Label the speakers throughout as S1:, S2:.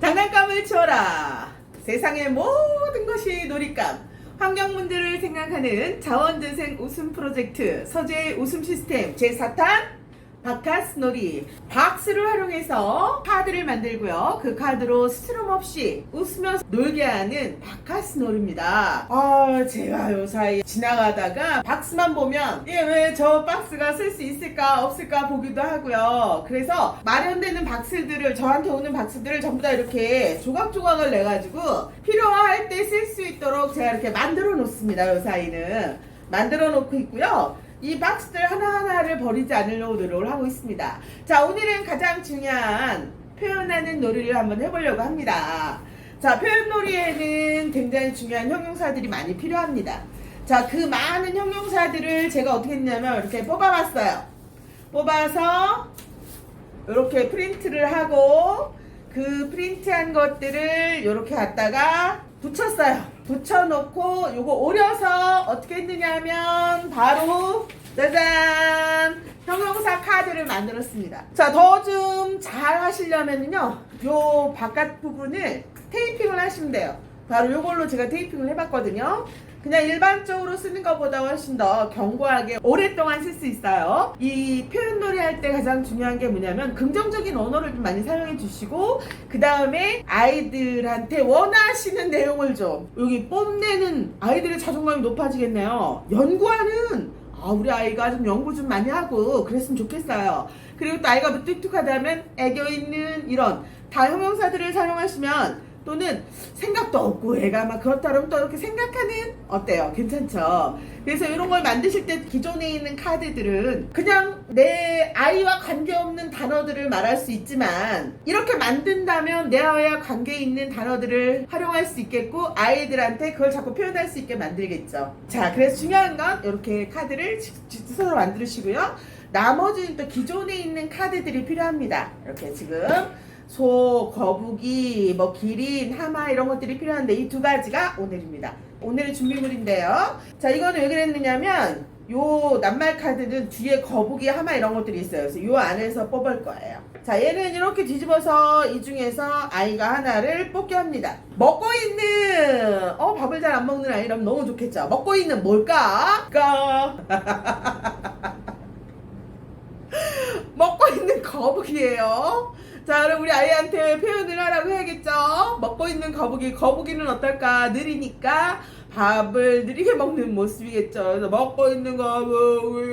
S1: 장난감을 줘라. 세상의 모든 것이 놀잇감. 환경 문제를 생각하는 자원재생 웃음 프로젝트 서재의 웃음 시스템 제4탄 바카스놀이 박스를 활용해서 카드를 만들고요. 그 카드로 스트럼 없이 웃으면서 놀게 하는 바카스놀입니다. 아 제가 요사이 지나가다가 박스만 보면 예 왜 저 박스가 쓸 수 있을까 없을까 보기도 하고요. 그래서 마련되는 박스들을 저한테 오는 박스들을 전부 다 이렇게 조각조각을 내가지고 필요할 때 쓸 수 있도록 제가 이렇게 만들어 놓습니다. 요사이는 만들어 놓고 있고요. 이 박스들 하나하나를 버리지 않으려고 노력을 하고 있습니다. 자, 오늘은 가장 중요한 표현하는 놀이를 한번 해보려고 합니다. 자, 표현 놀이에는 굉장히 중요한 형용사들이 많이 필요합니다. 자, 그 많은 형용사들을 제가 어떻게 했냐면 이렇게 뽑아봤어요. 뽑아서 이렇게 프린트를 하고 그 프린트한 것들을 이렇게 갖다가 붙였어요. 붙여놓고 요거 오려서 어떻게 했느냐 하면 바로 짜잔! 형용사 카드를 만들었습니다. 자, 더 좀 잘 하시려면요. 요 바깥 부분을 테이핑을 하시면 돼요. 바로 요걸로 제가 테이핑을 해봤거든요. 그냥 일반적으로 쓰는 것보다 훨씬 더 견고하게 오랫동안 쓸 수 있어요. 이 표현놀이 할 때 가장 중요한 게 뭐냐면 긍정적인 언어를 좀 많이 사용해 주시고 그 다음에 아이들한테 원하시는 내용을 좀 여기 뽐내는 아이들의 자존감이 높아지겠네요. 연구하는 아, 우리 아이가 좀 연구 좀 많이 하고 그랬으면 좋겠어요. 그리고 또 아이가 무뚝뚝하다면 애교 있는 이런 다형용사들을 사용하시면 또는 생각도 없고 애가 막 그렇다 그러면 또 이렇게 생각하는 어때요? 괜찮죠? 그래서 이런 걸 만드실 때 기존에 있는 카드들은 그냥 내 아이와 관계없는 단어들을 말할 수 있지만 이렇게 만든다면 내 아이와 관계 있는 단어들을 활용할 수 있겠고 아이들한테 그걸 자꾸 표현할 수 있게 만들겠죠. 자, 그래서 중요한 건 이렇게 카드를 직접 만드시고요. 나머지는 또 기존에 있는 카드들이 필요합니다. 이렇게 지금 소, 거북이, 뭐 기린, 하마 이런 것들이 필요한데 이 두 가지가 오늘입니다. 오늘의 준비물인데요. 자, 이거는 왜 그랬느냐면 요 낱말 카드는 뒤에 거북이, 하마 이런 것들이 있어요. 그래서 요 안에서 뽑을 거예요. 자, 얘는 이렇게 뒤집어서 이 중에서 아이가 하나를 뽑게 합니다. 먹고 있는 어 밥을 잘 안 먹는 아이라면 너무 좋겠죠. 먹고 있는 뭘까? 까 먹고 있는 거북이에요. 자, 그럼 우리 아이한테 표현을 하라고 해야겠죠? 먹고 있는 거북이, 거북이는 어떨까? 느리니까 밥을 느리게 먹는 모습이겠죠. 그래서 먹고 있는 거북이,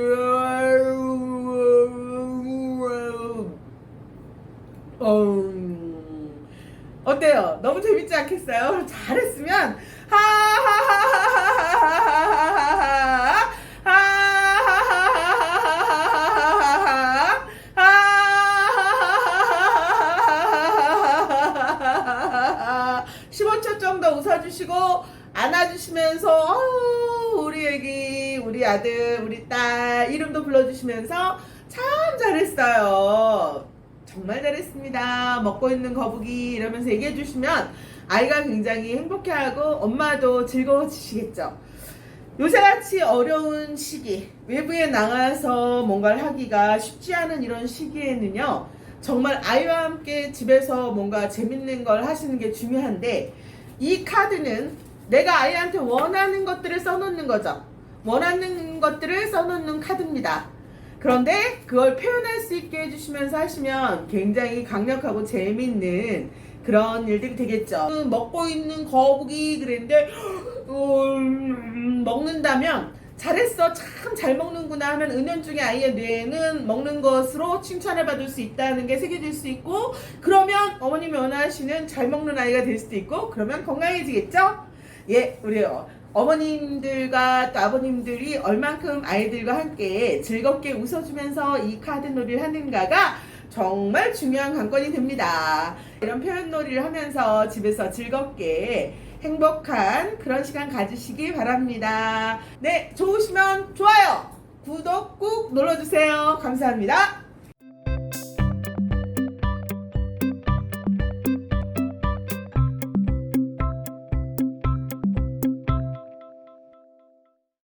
S1: 어때요 너무 재밌지 않겠어요? 잘했으면 하하 주시고 안아주시면서 어, 우리 애기 우리 아들 우리 딸. 이름도 불러주시면서 참 잘했어요. 정말 잘했습니다. 먹고 있는 거북이 이러면서 얘기해 주시면 아이가 굉장히 행복해하고 엄마도 즐거워지시겠죠. 요새같이 어려운 시기 외부에 나가서 뭔가를 하기가 쉽지 않은 이런 시기에는요 정말 아이와 함께 집에서 뭔가 재밌는 걸 하시는 게 중요한데 이 카드는 내가 아이한테 원하는 것들을 써놓는 거죠. 원하는 것들을 써놓는 카드입니다. 그런데 그걸 표현할 수 있게 해주시면서 하시면 굉장히 강력하고 재밌는 그런 일들이 되겠죠. 음, 먹고 있는 거북이 그랬는데 음, 먹는다면 잘했어 참 잘 먹는구나 하면 은연중에 아이의 뇌에는 먹는 것으로 칭찬을 받을 수 있다는 게 새겨질 수 있고 그러면 어머님이 원하시는 잘 먹는 아이가 될 수도 있고 그러면 건강해지겠죠? 예, 우리 어- 어머님들과 또 아버님들이 얼만큼 아이들과 함께 즐겁게 웃어주면서 이 카드 놀이를 하는가가 정말 중요한 관건이 됩니다. 이런 표현 놀이를 하면서 집에서 즐겁게 행복한 그런 시간 가지시기 바랍니다. 네, 좋으시면 좋아요, 구독 꾹 눌러주세요. 감사합니다.